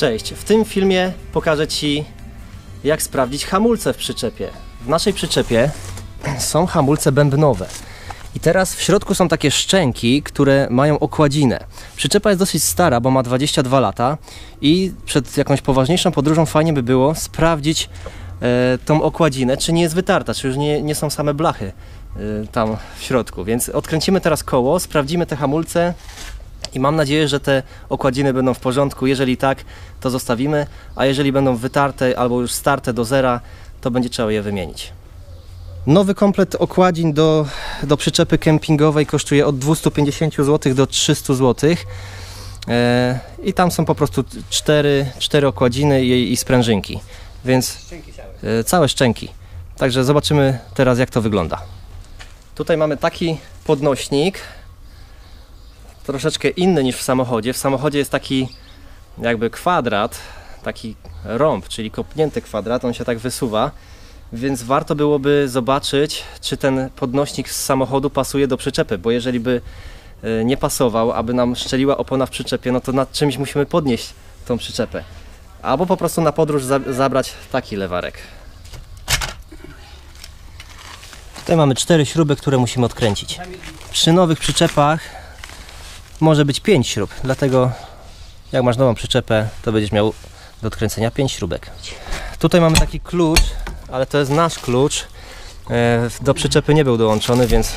Cześć, w tym filmie pokażę Ci jak sprawdzić hamulce w przyczepie. W naszej przyczepie są hamulce bębnowe. I teraz w środku są takie szczęki, które mają okładzinę. Przyczepa jest dosyć stara, bo ma 22 lata i przed jakąś poważniejszą podróżą fajnie by było sprawdzić e, tą okładzinę, czy nie jest wytarta, czy już nie, nie są same blachy e, tam w środku. Więc odkręcimy teraz koło, sprawdzimy te hamulce i mam nadzieję, że te okładziny będą w porządku. Jeżeli tak, to zostawimy, a jeżeli będą wytarte albo już starte do zera, to będzie trzeba je wymienić. Nowy komplet okładzin do, do przyczepy kempingowej kosztuje od 250 zł do 300 zł. E, I tam są po prostu cztery, cztery okładziny i, i sprężynki, więc e, całe szczęki. Także zobaczymy teraz jak to wygląda. Tutaj mamy taki podnośnik, troszeczkę inny niż w samochodzie. W samochodzie jest taki jakby kwadrat, taki rąb, czyli kopnięty kwadrat, on się tak wysuwa. Więc warto byłoby zobaczyć, czy ten podnośnik z samochodu pasuje do przyczepy, bo jeżeli by e, nie pasował, aby nam szczeliła opona w przyczepie, no to nad czymś musimy podnieść tą przyczepę. Albo po prostu na podróż za zabrać taki lewarek. Tutaj mamy cztery śruby, które musimy odkręcić. Przy nowych przyczepach może być 5 śrub, dlatego jak masz nową przyczepę, to będziesz miał do odkręcenia 5 śrubek. Tutaj mamy taki klucz, ale to jest nasz klucz. E, Do przyczepy nie był dołączony, więc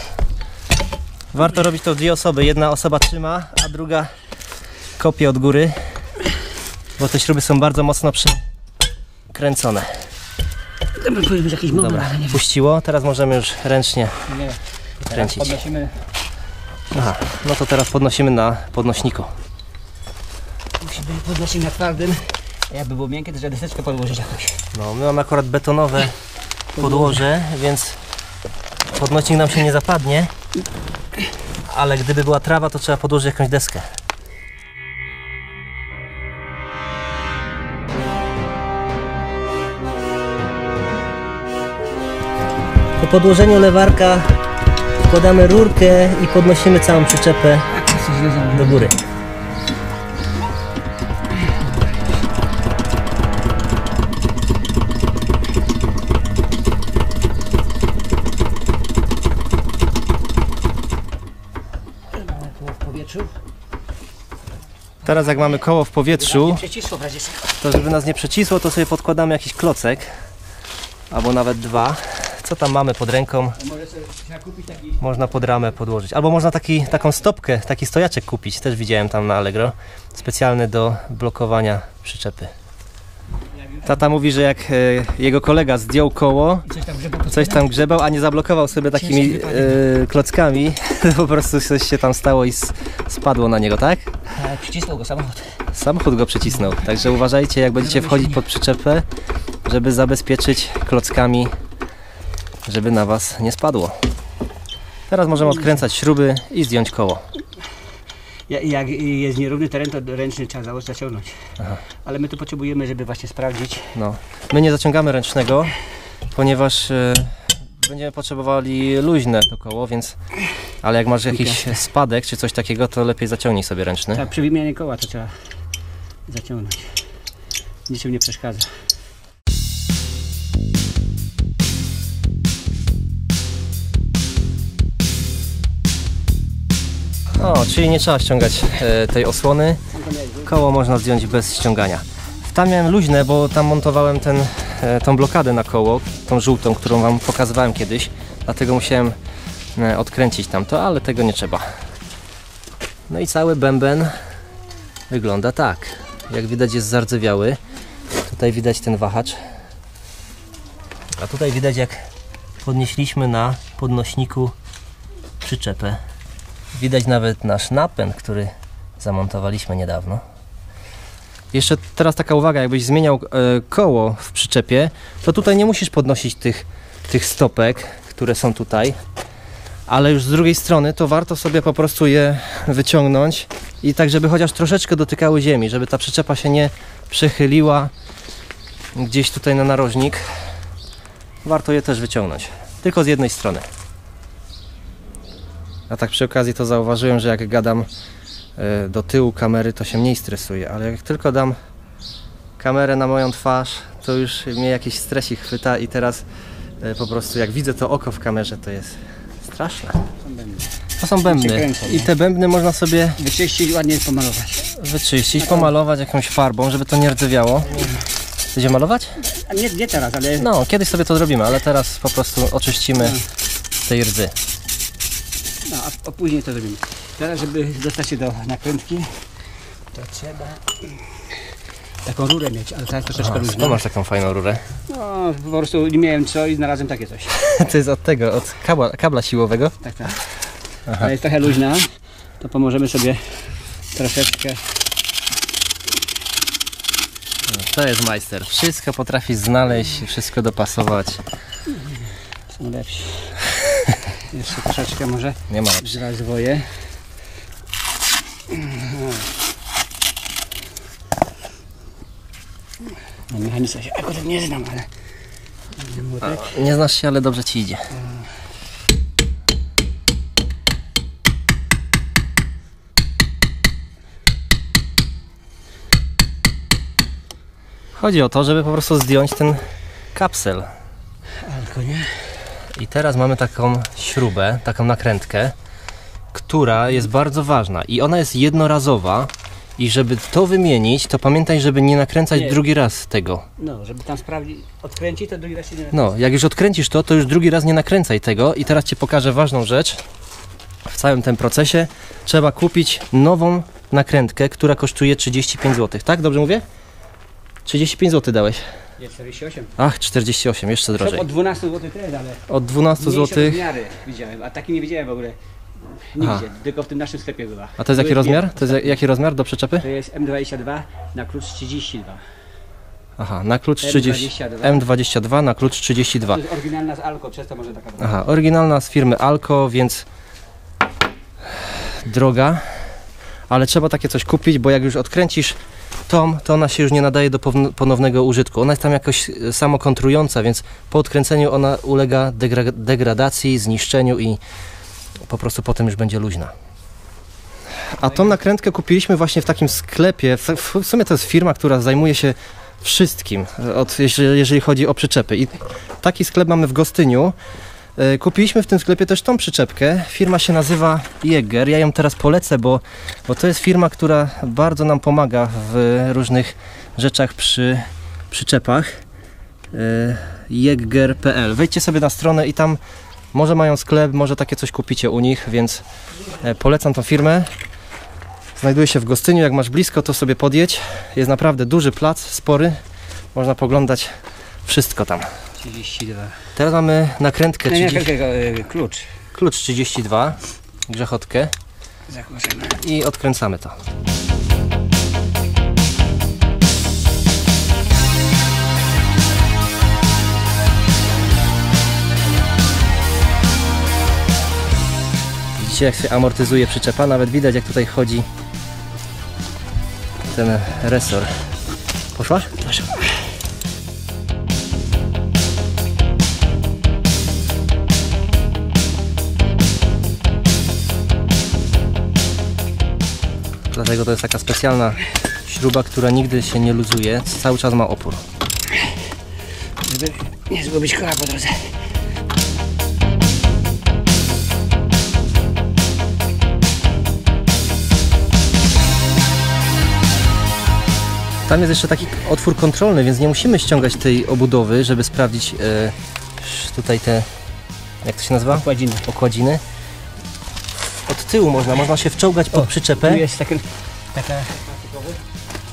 warto robić to dwie osoby. Jedna osoba trzyma, a druga kopie od góry, bo te śruby są bardzo mocno przykręcone. Dobra, powinien być jakiś moment, Dobra, puściło. Teraz możemy już ręcznie Nie. kręcić. Podnosimy. Aha, no to teraz podnosimy na podnośniku. Musimy podnosimy na twardym. A Jakby było miękkie, to trzeba deseczkę podłożyć jakoś. No, my mamy akurat betonowe podłoże, więc podnośnik nam się nie zapadnie. Ale gdyby była trawa, to trzeba podłożyć jakąś deskę. Po podłożeniu lewarka wkładamy rurkę i podnosimy całą przyczepę do góry. Teraz jak mamy koło w powietrzu, to żeby nas nie przecisło, to sobie podkładamy jakiś klocek, albo nawet dwa. Co tam mamy pod ręką, można pod ramę podłożyć. Albo można taki, taką stopkę, taki stojaczek kupić, też widziałem tam na Allegro, specjalny do blokowania przyczepy. Tata mówi, że jak e, jego kolega zdjął koło, coś tam grzebał. a nie zablokował sobie takimi e, klockami, to po prostu coś się tam stało i spadło na niego, tak? Tak, przycisnął go samochód. Samochód go przycisnął, także uważajcie jak będziecie wchodzić pod przyczepę, żeby zabezpieczyć klockami, żeby na Was nie spadło. Teraz możemy odkręcać śruby i zdjąć koło. Ja- Jak jest nierówny teren, to ręczny trzeba założyć, zaciągnąć. Ale my tu potrzebujemy, żeby właśnie sprawdzić. No. My nie zaciągamy ręcznego, ponieważ e, będziemy potrzebowali luźne to koło, więc... Ale jak masz jakiś spadek czy coś takiego, to lepiej zaciągnij sobie ręczny. Tak, przy wymianie koła to trzeba zaciągnąć. Niczym nie przeszkadza. O, czyli nie trzeba ściągać e, tej osłony. Koło można zdjąć bez ściągania. Tam miałem luźne, bo tam montowałem ten, e, tą blokadę na koło, tą żółtą, którą Wam pokazywałem kiedyś. Dlatego musiałem e, odkręcić tamto, ale tego nie trzeba. No i cały bęben wygląda tak. Jak widać jest zardzewiały. Tutaj widać ten wahacz. A tutaj widać jak podnieśliśmy na podnośniku przyczepę. Widać nawet nasz napęd, który zamontowaliśmy niedawno. Jeszcze teraz taka uwaga, jakbyś zmieniał e, koło w przyczepie, to tutaj nie musisz podnosić tych, tych stopek, które są tutaj, ale już z drugiej strony to warto sobie po prostu je wyciągnąć i tak, żeby chociaż troszeczkę dotykały ziemi, żeby ta przyczepa się nie przechyliła gdzieś tutaj na narożnik. Warto je też wyciągnąć, tylko z jednej strony. A tak przy okazji to zauważyłem, że jak gadam e, do tyłu kamery, to się mniej stresuję, ale jak tylko dam kamerę na moją twarz, to już mnie jakiś stresik chwyta i teraz e, po prostu jak widzę to oko w kamerze, to jest straszne. To są bębny i te bębny można sobie Wyczyścić, ładnie pomalować. wyczyścić, pomalować jakąś farbą, żeby to nie rdzewiało. Będzie malować? Nie, nie teraz, ale No, kiedyś sobie to zrobimy, ale teraz po prostu oczyścimy tej rdzy. No, a, a później to zrobimy. Teraz, żeby dostać się do nakrętki, to trzeba taką rurę mieć, ale jest troszeczkę luźna. skąd masz taką fajną rurę? No, po prostu nie miałem co i znalazłem takie coś. To jest od tego, od kabla, kabla siłowego. Tak, tak. Ale jest trochę luźna, to pomożemy sobie troszeczkę. To jest majster. Wszystko potrafi znaleźć, wszystko dopasować. Są lepsi. Jeszcze troszeczkę może Nie ma. rozwoje. No, mechanizm się akurat nie znam, ale młotek. Nie znasz się, ale dobrze ci idzie. Chodzi o to, żeby po prostu zdjąć ten kapsel. Alko, nie? I teraz mamy taką śrubę, taką nakrętkę, która jest bardzo ważna i ona jest jednorazowa. I żeby to wymienić, to pamiętaj, żeby nie nakręcać Nie. drugi raz tego. No, żeby tam sprawdzić, odkręcić, to drugi raz się nie No, jak już odkręcisz to, to już drugi raz nie nakręcaj tego. I teraz Ci pokażę ważną rzecz. W całym tym procesie trzeba kupić nową nakrętkę, która kosztuje 35 zł. Tak? Dobrze mówię? 35 zł dałeś. Jest 48. Ach, 48, jeszcze drożej. od 12 zł też, ale Od 12 mniejsze zł. rozmiary widziałem, a taki nie widziałem w ogóle. Nigdzie, Aha. tylko w tym naszym sklepie była. A to jest jaki rozmiar? To jest jaki rozmiar do przyczepy? To jest M22 na klucz 32. Aha, na klucz 30. M22. M22 na klucz 32. To jest oryginalna z Alko, przez to może taka być. Aha, oryginalna z firmy Alco, więc droga, ale trzeba takie coś kupić, bo jak już odkręcisz tą, to ona się już nie nadaje do ponownego użytku. Ona jest tam jakoś e, samokontrująca, więc po odkręceniu ona ulega degra- degradacji, zniszczeniu i po prostu potem już będzie luźna. A tą nakrętkę kupiliśmy właśnie w takim sklepie. W, sumie to jest firma, która zajmuje się wszystkim, e, od, jeżeli chodzi o przyczepy. I taki sklep mamy w Gostyniu. E, Kupiliśmy w tym sklepie też tą przyczepkę. Firma się nazywa Jäger. Ja ją teraz polecę, bo, bo to jest firma, która bardzo nam pomaga w różnych rzeczach przy przyczepach. E, Jäger.pl. Wejdźcie sobie na stronę i tam może mają sklep, może takie coś kupicie u nich, więc e, polecam tą firmę. Znajduje się w Gostyniu, jak masz blisko, to sobie podjedź. Jest naprawdę duży plac, spory. Można poglądać wszystko tam. 32. Teraz mamy nakrętkę Nie, nie, 30, tylko, e, klucz. klucz 32, grzechotkę i odkręcamy to. Widzicie jak się amortyzuje przyczepa, nawet widać jak tutaj chodzi ten resor. Poszła? Dlatego to jest taka specjalna śruba, która nigdy się nie luzuje, cały czas ma opór. Żeby nie zgubić koła po drodze. Tam jest jeszcze taki otwór kontrolny, więc nie musimy ściągać tej obudowy, żeby sprawdzić e, tutaj te, jak to się nazywa? Okładziny. Okładziny. Od tyłu można, można się wczołgać pod Tu przyczepę. jest taki, taka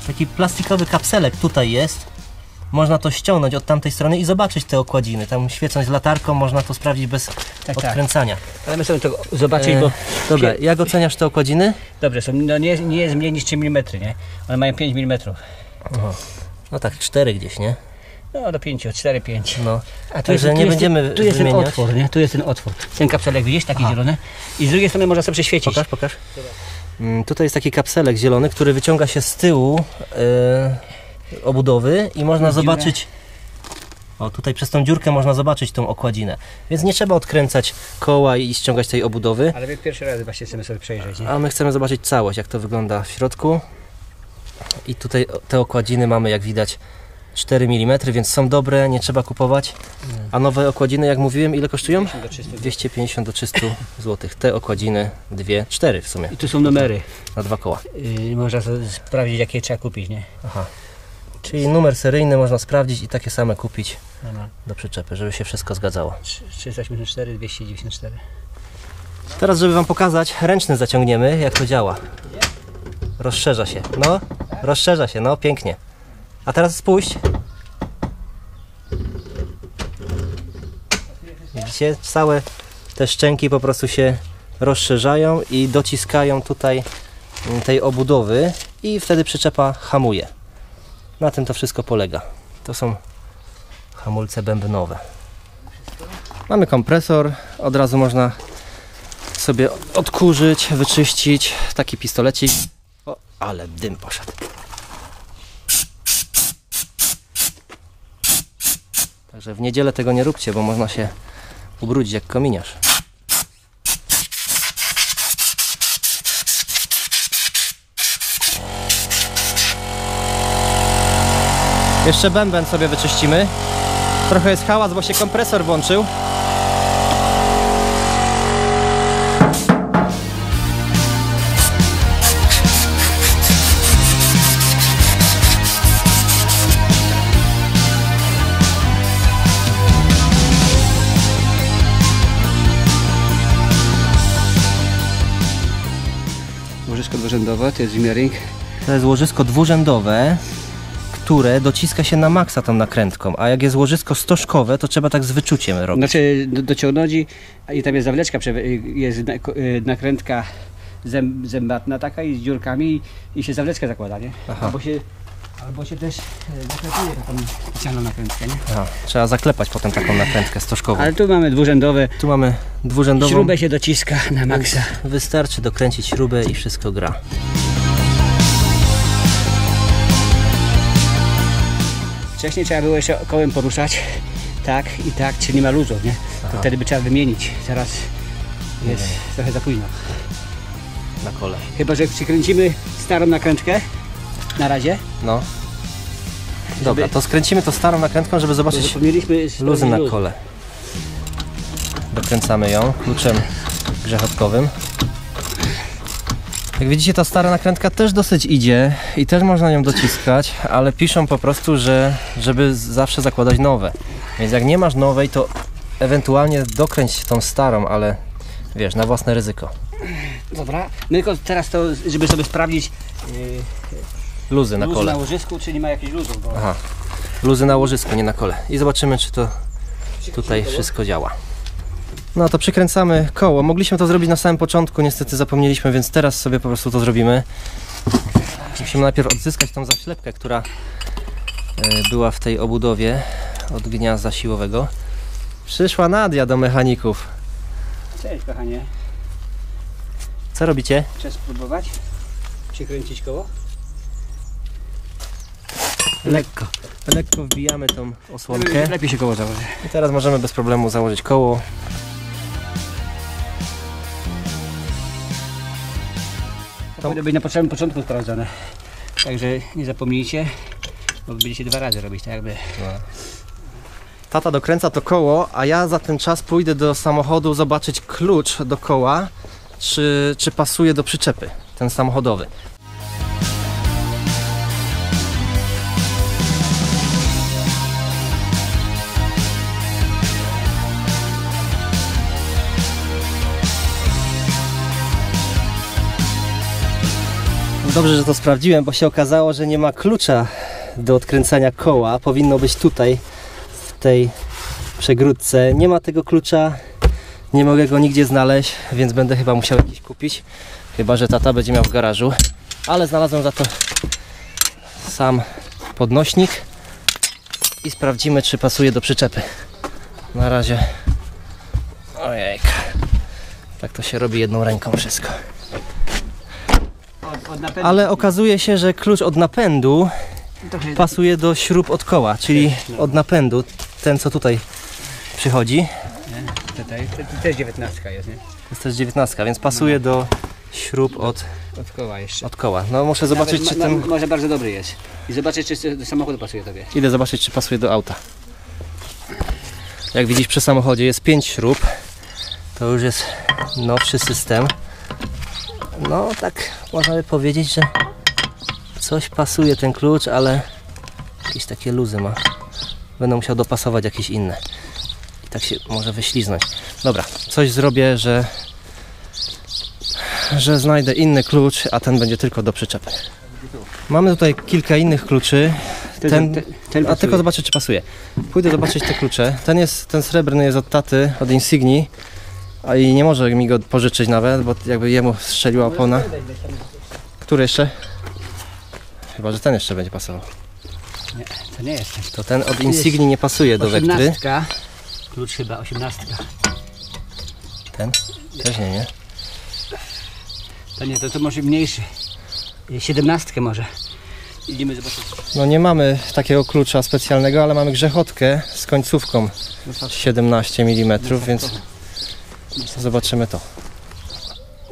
Taki plastikowy kapselek tutaj jest. Można to ściągnąć od tamtej strony i zobaczyć te okładziny. Tam świecąc latarką można to sprawdzić bez tak. odkręcania. Ale my sobie to zobaczyć, E, bo Dobra, jak oceniasz te okładziny? dobrze są, no nie, nie jest mniej niż 3 mm, nie? One mają 5 mm. No tak, cztery gdzieś, nie? No do 5, 4, 5. No. A Także nie będziemy Tu jest ten otwór, nie? Tu jest ten otwór. Ten kapselek widzisz, taki zielony. I z drugiej strony można sobie przeświecić. Pokaż, pokaż. Mm, Tutaj jest taki kapselek zielony, który wyciąga się z tyłu e, obudowy i można zobaczyć. O, tutaj przez tą dziurkę można zobaczyć tą okładzinę. Więc nie trzeba odkręcać koła i ściągać tej obudowy. Ale my pierwszy raz właśnie chcemy sobie przejrzeć, nie? A my chcemy zobaczyć całość, jak to wygląda w środku. I tutaj te okładziny mamy jak widać 4 mm, więc są dobre, nie trzeba kupować. A nowe okładziny, jak mówiłem, ile kosztują? 50 do 300. 250 do 300 zł. Te okładziny, dwie, cztery w sumie, I tu są numery. na dwa koła. Yy, można sprawdzić, jakie trzeba kupić, nie? Aha. Czyli numer seryjny można sprawdzić i takie same kupić no. do przyczepy, żeby się wszystko zgadzało. 384, 294. Teraz, żeby Wam pokazać, ręczny zaciągniemy, jak to działa. Rozszerza się. No, rozszerza się, no, pięknie. A teraz spuść. Widzicie, całe te szczęki po prostu się rozszerzają i dociskają tutaj mm, tej obudowy i wtedy przyczepa hamuje. Na tym to wszystko polega. To są hamulce bębnowe. Mamy kompresor, od razu można sobie odkurzyć, wyczyścić. Taki pistolecik. O, ale dym poszedł. Także w niedzielę tego nie róbcie, bo można się ubrudzić jak kominiarz. Jeszcze bęben sobie wyczyścimy. Trochę jest hałas, bo się kompresor włączył. To jest wymiaring. To jest łożysko dwurzędowe, które dociska się na maksa tą nakrętką, a jak jest łożysko stożkowe, to trzeba tak z wyczuciem robić. Znaczy do, dociągnąć i, i tam jest zawleczka, jest y, nakrętka zęb, zębatna taka i z dziurkami i, i się zawleczkę zakłada, nie? Aha. Albo się, albo się też e, zaklepuje taką specjalną nakrętkę, nie? Aha, trzeba zaklepać potem taką nakrętkę stożkową. Ale tu mamy dwurzędowe, Tu mamy dwurzędową. śrubę się dociska na maksa. Wystarczy dokręcić śrubę i wszystko gra. Wcześniej trzeba było jeszcze kołem poruszać, tak i tak, czy nie ma luzu, nie? To wtedy by trzeba wymienić. Teraz jest trochę za późno. Na kole. Chyba, że przykręcimy starą nakrętkę na razie. No. Dobra, to skręcimy to starą nakrętką, żeby zobaczyć luzy na kole. Dokręcamy ją kluczem grzechotkowym. Jak widzicie, ta stara nakrętka też dosyć idzie i też można ją dociskać, ale piszą po prostu, że żeby zawsze zakładać nowe. Więc jak nie masz nowej, to ewentualnie dokręć tą starą, ale wiesz, na własne ryzyko. Dobra, my tylko teraz to, żeby sobie sprawdzić yy, Luzy na luz kole. na łożysku, czy nie ma jakichś luzów. Bo Aha, luzy na łożysku, nie na kole. I zobaczymy, czy to tutaj wszystko działa. No to przykręcamy koło. Mogliśmy to zrobić na samym początku, niestety zapomnieliśmy, więc teraz sobie po prostu to zrobimy. Musimy najpierw odzyskać tą zaślepkę, która e, była w tej obudowie od gniazda siłowego. Przyszła Nadia do mechaników. Cześć kochanie, Co robicie? chcesz spróbować przykręcić koło? Lekko. Lekko wbijamy tą osłonkę. Lepiej się koło założy. I teraz możemy bez problemu założyć koło. To powinno być na samym początku sprawdzone. Także nie zapomnijcie, bo będziecie dwa razy robić, tak jakby. Tata dokręca to koło, a ja za ten czas pójdę do samochodu zobaczyć klucz do koła, czy, czy pasuje do przyczepy, ten samochodowy. Dobrze, że to sprawdziłem, bo się okazało, że nie ma klucza do odkręcania koła. Powinno być tutaj, w tej przegródce. Nie ma tego klucza, nie mogę go nigdzie znaleźć, więc będę chyba musiał jakiś kupić. Chyba, że tata będzie miał w garażu. Ale znalazłem za to sam podnośnik i sprawdzimy, czy pasuje do przyczepy. Na razie. Ojejka. Tak to się robi jedną ręką wszystko. Napędu Ale okazuje się, że klucz od napędu pasuje do śrub od koła, czyli od napędu, ten co tutaj przychodzi. Tutaj, też 19 jest, nie? To jest też 19, więc pasuje do, śrub od, Od koła jeszcze. od koła. No muszę zobaczyć, czy ten... Może bardzo dobry jest. I zobaczyć, czy do samochodu pasuje tobie. Idę zobaczyć, czy pasuje do auta. Jak widzisz przy samochodzie jest 5 śrub. To już jest nowszy system. No tak można by powiedzieć, że coś pasuje ten klucz, ale jakieś takie luzy ma. Będę musiał dopasować jakieś inne. I tak się może wyśliznąć. Dobra, coś zrobię, że że znajdę inny klucz, a ten będzie tylko do przyczepy. Mamy tutaj kilka innych kluczy. Ten- ten, ten A tylko zobaczę, czy pasuje. Pójdę zobaczyć te klucze. Ten jest, ten srebrny jest od taty, od Insigni. A i nie może mi go pożyczyć nawet, bo jakby jemu strzeliła opona. Który jeszcze? Chyba, że ten jeszcze będzie pasował. Nie, to nie jest ten. To ten od Insigni nie pasuje do Wektry. Klucz chyba, osiemnastka. Ten? Też nie, nie? To nie, to, to może mniejszy. Siedemnastkę może. Idziemy zobaczyć. No nie mamy takiego klucza specjalnego, ale mamy grzechotkę z końcówką 17 mm, więc zobaczymy to.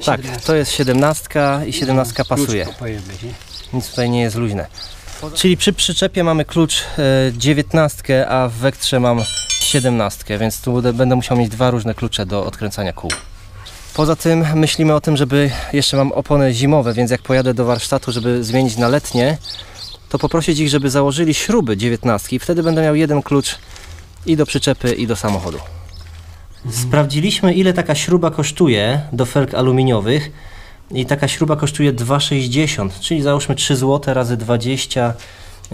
Tak, to jest 17 i 17 pasuje. Nic tutaj nie jest luźne. Czyli przy przyczepie mamy klucz e, 19, a w wektrze mam 17, więc tu będę- musiał mieć dwa różne klucze do odkręcania kół. Poza tym myślimy o tym, żeby jeszcze mam opony zimowe, więc jak pojadę do warsztatu, żeby zmienić na letnie, to poprosić ich, żeby założyli śruby 19 i wtedy będę miał jeden klucz i do przyczepy i do samochodu. Sprawdziliśmy ile taka śruba kosztuje do felg aluminiowych i taka śruba kosztuje 2,60, czyli załóżmy 3 zł razy 20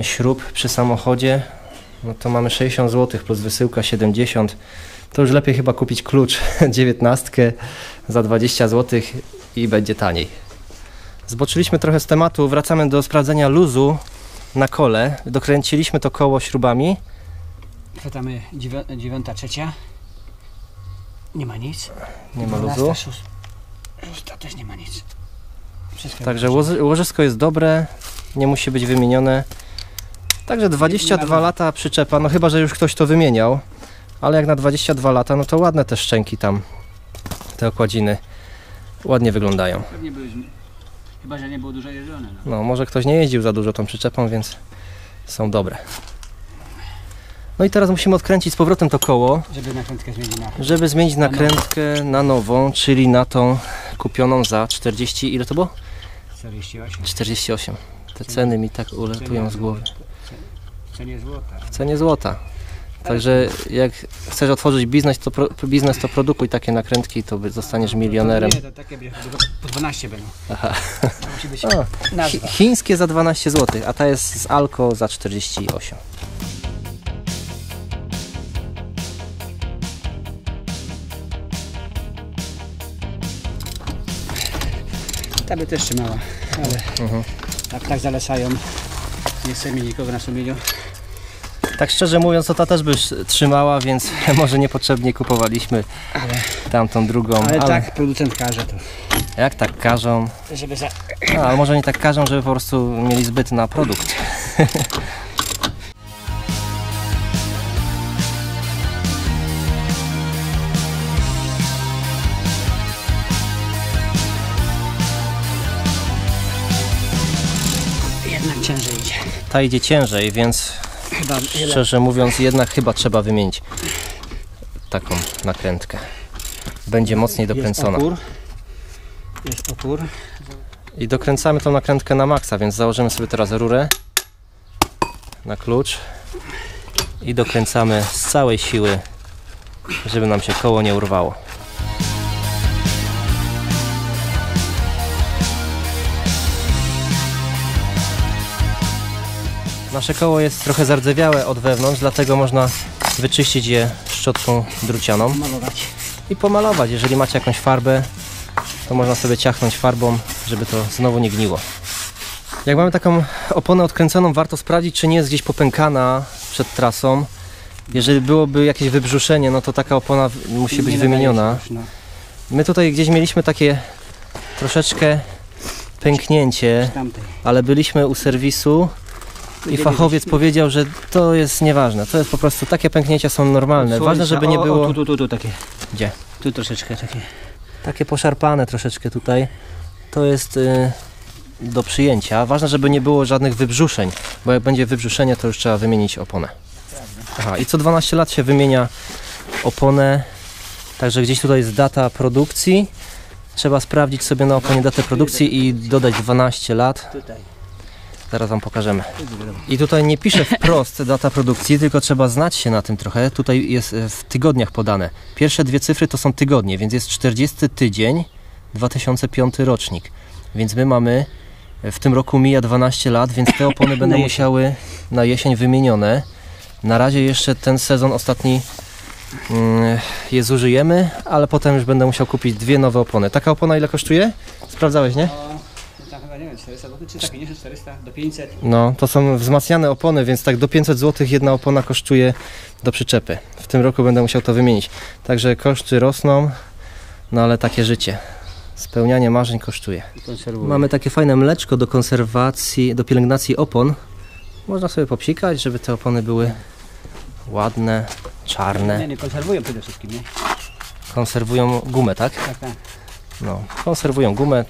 śrub przy samochodzie. No to mamy 60 zł plus wysyłka 70. To już lepiej chyba kupić klucz 19 za 20 zł i będzie taniej. Zboczyliśmy trochę z tematu, wracamy do sprawdzenia luzu na kole. Dokręciliśmy to koło śrubami. Chwytamy dziewią- dziewiąta, trzecia. Nie ma nic. Nie ma luzu. szóst- Szósta też nie ma nic. Wszystko Także łozy- łożysko jest dobre, nie musi być wymienione. Także 22 lata przyczepa, no chyba, że już ktoś to wymieniał, ale jak na 22 lata, no to ładne te szczęki tam, te okładziny, ładnie wyglądają. Pewnie Chyba, że nie było dużo jeżdżone. No. No może ktoś nie jeździł za dużo tą przyczepą, więc są dobre. No i teraz musimy odkręcić z powrotem to koło, Żeby nakrętkę zmienić na żeby zmienić nakrętkę na nową, czyli na tą kupioną za 40, ile to było? 48. 48. Te ceny mi tak ulatują z głowy. W cenie złota. w cenie złota. Także jak chcesz otworzyć biznes, to, pro, biznes, to produkuj takie nakrętki, to by zostaniesz milionerem. Nie, to takie będzie- po 12 będą. Aha. To musi być O, chi, nazwa. chińskie za 12 zł, a ta jest z Alko za 48. Ta by też trzymała, ale Mhm. tak, tak zalesają. Nie chcemy nikogo na sumieniu. Tak szczerze mówiąc, to ta też by trzymała, więc może niepotrzebnie kupowaliśmy Ale, tamtą drugą, ale, ale, tak producent każe to. jak tak każą, Żeby za... no, ale może nie tak każą, żeby po prostu mieli zbyt na produkt. Ta idzie ciężej, więc Chyba. Szczerze mówiąc, jednak chyba trzeba wymienić taką nakrętkę. Będzie mocniej dokręcona. Jest opór. Jest opór. I dokręcamy tą nakrętkę na maksa, więc założymy sobie teraz rurę na klucz i dokręcamy z całej siły, żeby nam się koło nie urwało. Nasze koło jest trochę zardzewiałe od wewnątrz, dlatego można wyczyścić je szczotką drucianą Malować. i pomalować. Jeżeli macie jakąś farbę, to można sobie ciachnąć farbą, żeby to znowu nie gniło. Jak mamy taką oponę odkręconą, warto sprawdzić, czy nie jest gdzieś popękana przed trasą. Jeżeli byłoby jakieś wybrzuszenie, no to taka opona musi być wymieniona. no. My tutaj gdzieś mieliśmy takie troszeczkę pęknięcie, ale byliśmy u serwisu i fachowiec powiedział, że to jest nieważne. To jest po prostu takie pęknięcia są normalne. Ważne, żeby nie o, było O, tu, tu, tu, tu takie. Gdzie? Tu troszeczkę takie. takie poszarpane troszeczkę tutaj. to jest y, do przyjęcia. Ważne, żeby nie było żadnych wybrzuszeń, bo jak będzie wybrzuszenie, to już trzeba wymienić oponę. Aha, i co 12 lat się wymienia oponę, także gdzieś tutaj jest data produkcji. Trzeba sprawdzić sobie na oponie datę produkcji i dodać 12 lat. Zaraz Wam pokażemy. I tutaj nie pisze wprost data produkcji, tylko trzeba znać się na tym trochę. Tutaj jest e, w tygodniach podane. Pierwsze dwie cyfry to są tygodnie, więc jest 40 tydzień 2005 rocznik. Więc my mamy, e, w tym roku mija 12 lat, więc te opony będą musiały na jesień wymienione. Na razie jeszcze ten sezon ostatni mm, je zużyjemy, ale potem już będę musiał kupić dwie nowe opony. Taka opona ile kosztuje? Sprawdzałeś, nie? O, no tam chyba nie wiem, 400 zł, czy tak, 50, 400 do 500. No, to są wzmacniane opony, więc tak do 500 zł jedna opona kosztuje do przyczepy. W tym roku będę musiał to wymienić. Także koszty rosną, no ale takie życie. Spełnianie marzeń kosztuje. Mamy takie fajne mleczko do konserwacji, do pielęgnacji opon. Można sobie popsikać, żeby te opony były ładne, Nie, czarne. nie, konserwują przede wszystkim, nie? Konserwują gumę, tak? Tak, tak. No, konserwują gumę,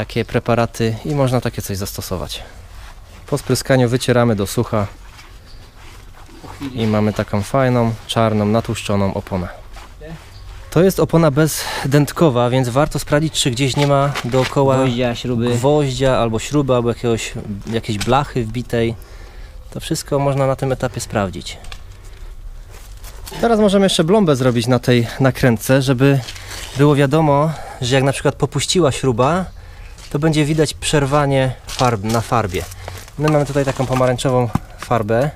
takie preparaty i można takie coś zastosować. Po spryskaniu wycieramy do sucha i mamy taką fajną, czarną, natłuszczoną oponę. To jest opona bezdętkowa, więc warto sprawdzić, czy gdzieś nie ma dookoła Gwoździa, śruby. gwoździa albo śruby, albo jakiegoś, jakiejś blachy wbitej. To wszystko można na tym etapie sprawdzić. Teraz możemy jeszcze blombę zrobić na tej nakrętce, żeby było wiadomo, że jak na przykład popuściła śruba, to będzie widać przerwanie farb na farbie. My mamy tutaj taką pomarańczową farbę.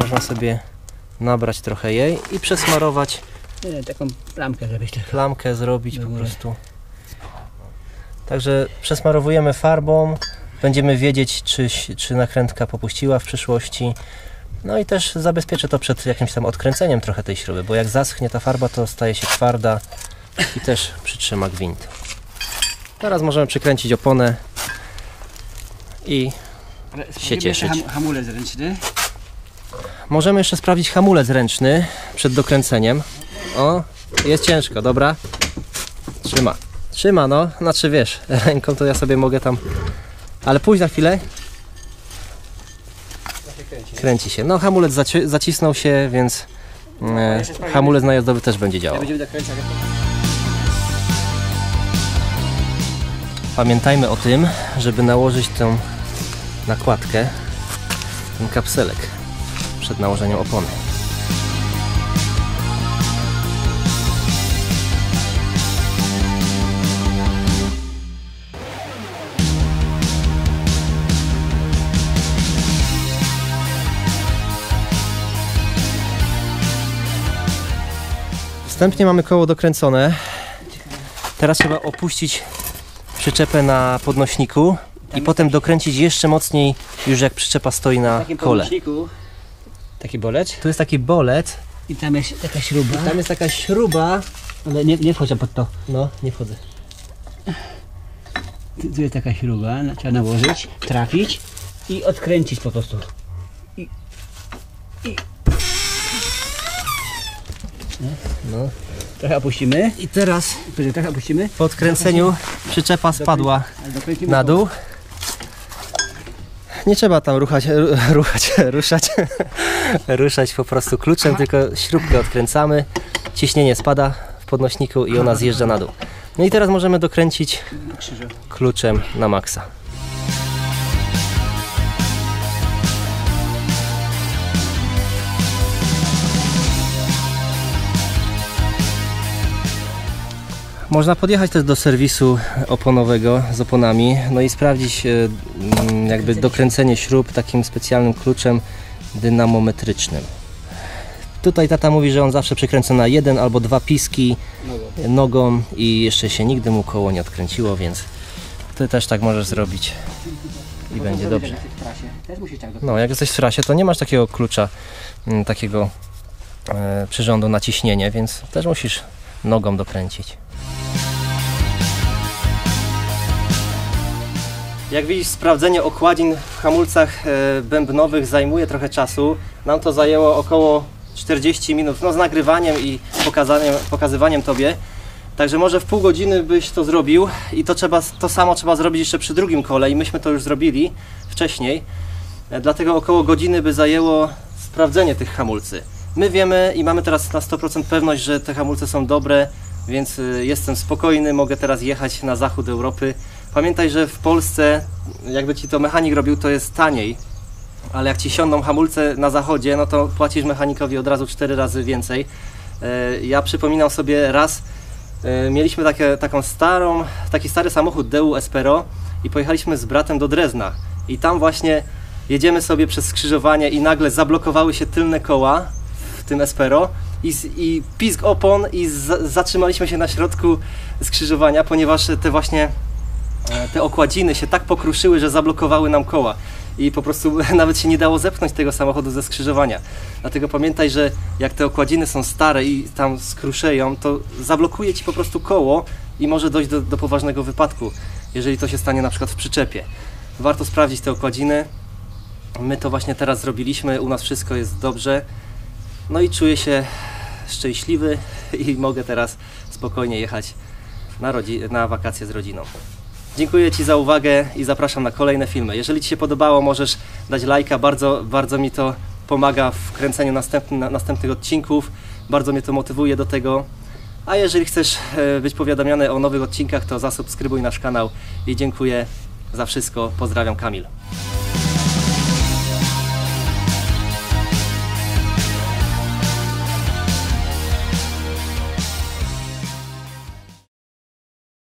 Można sobie nabrać trochę jej i przesmarować, Nie, taką plamkę tak. plamkę zrobić po prostu. Także przesmarowujemy farbą, będziemy wiedzieć, czy, czy nakrętka popuściła w przyszłości. No i też zabezpieczę to przed jakimś tam odkręceniem trochę tej śruby, bo jak zaschnie ta farba, to staje się twarda i też przytrzyma gwint. Teraz możemy przykręcić oponę i Się cieszyć. Ham, hamulec ręczny. możemy jeszcze sprawdzić hamulec ręczny przed dokręceniem. O, jest ciężko, dobra. Trzyma. Trzyma, no. Znaczy wiesz, ręką to ja sobie mogę tam. Ale pójdź na chwilę. Kręci się. No, hamulec zaci- zacisnął się, więc e, hamulec najazdowy też będzie działał. Pamiętajmy o tym, żeby nałożyć tę nakładkę, ten kapselek przed nałożeniem opony. Wstępnie mamy koło dokręcone. Teraz trzeba opuścić przyczepę na podnośniku i potem dokręcić jeszcze mocniej, już jak przyczepa stoi na kole. podnośniku taki bolec Tu jest taki bolet, i tam jest taka śruba. tam jest taka śruba. Ale nie, nie wchodzę pod to. No, nie wchodzę. Tu, tu jest taka śruba, trzeba nałożyć, trafić i odkręcić po prostu. I, i No. Trochę opuścimy. I teraz Trochę opuścimy. po odkręceniu przyczepa spadła na dół. Nie trzeba tam ruchać, ru- ruchać, ruszać, ruszać po prostu kluczem, tylko śrubkę odkręcamy, ciśnienie spada w podnośniku i ona zjeżdża na dół. No i teraz możemy dokręcić kluczem na maksa. Można podjechać też do serwisu oponowego z oponami, no i sprawdzić e, mm, jakby dokręcenie śrub takim specjalnym kluczem dynamometrycznym. Tutaj tata mówi, że on zawsze przykręca na jeden albo dwa piski Nogą. i jeszcze się nigdy mu koło nie odkręciło, więc ty też tak możesz zrobić i będzie Zrobię dobrze. tak. No, jak jesteś w trasie, to nie masz takiego klucza, mm, takiego e, przyrządu na ciśnienie, więc też musisz nogą dokręcić. Jak widzisz, sprawdzenie okładzin w hamulcach e, bębnowych zajmuje trochę czasu. Nam to zajęło około 40 minut, no z nagrywaniem i pokazaniem, pokazywaniem Tobie. Także może w pół godziny byś to zrobił i to, trzeba, to samo trzeba zrobić jeszcze przy drugim kole i myśmy to już zrobili wcześniej. E, Dlatego około godziny by zajęło sprawdzenie tych hamulcy. My wiemy i mamy teraz na 100% pewność, że te hamulce są dobre, więc y, jestem spokojny, mogę teraz jechać na zachód Europy. Pamiętaj, że w Polsce, jakby ci to mechanik robił, to jest taniej, ale jak ci siądą hamulce na zachodzie, no to płacisz mechanikowi od razu 4 razy więcej. E, Ja przypominam sobie raz, e, mieliśmy takie, taką starą, taki stary samochód DU Espero i pojechaliśmy z bratem do Drezna i tam właśnie jedziemy sobie przez skrzyżowanie i nagle zablokowały się tylne koła w tym Espero i, i pisk opon i z, zatrzymaliśmy się na środku skrzyżowania, ponieważ te właśnie te okładziny się tak pokruszyły, że zablokowały nam koła i po prostu nawet się nie dało zepchnąć tego samochodu ze skrzyżowania. Dlatego pamiętaj, że jak te okładziny są stare i tam skruszeją, to zablokuje ci po prostu koło i może dojść do, do poważnego wypadku, jeżeli to się stanie na przykład w przyczepie. Warto sprawdzić te okładziny. My to właśnie teraz zrobiliśmy, u nas wszystko jest dobrze. No i czuję się szczęśliwy i mogę teraz spokojnie jechać na, na wakacje z rodziną. Dziękuję Ci za uwagę i zapraszam na kolejne filmy. Jeżeli Ci się podobało, możesz dać lajka, bardzo, bardzo mi to pomaga w kręceniu następny, na- następnych odcinków, bardzo mnie to motywuje do tego. A jeżeli chcesz e, być powiadamiany o nowych odcinkach, to zasubskrybuj nasz kanał i dziękuję za wszystko. Pozdrawiam Kamil.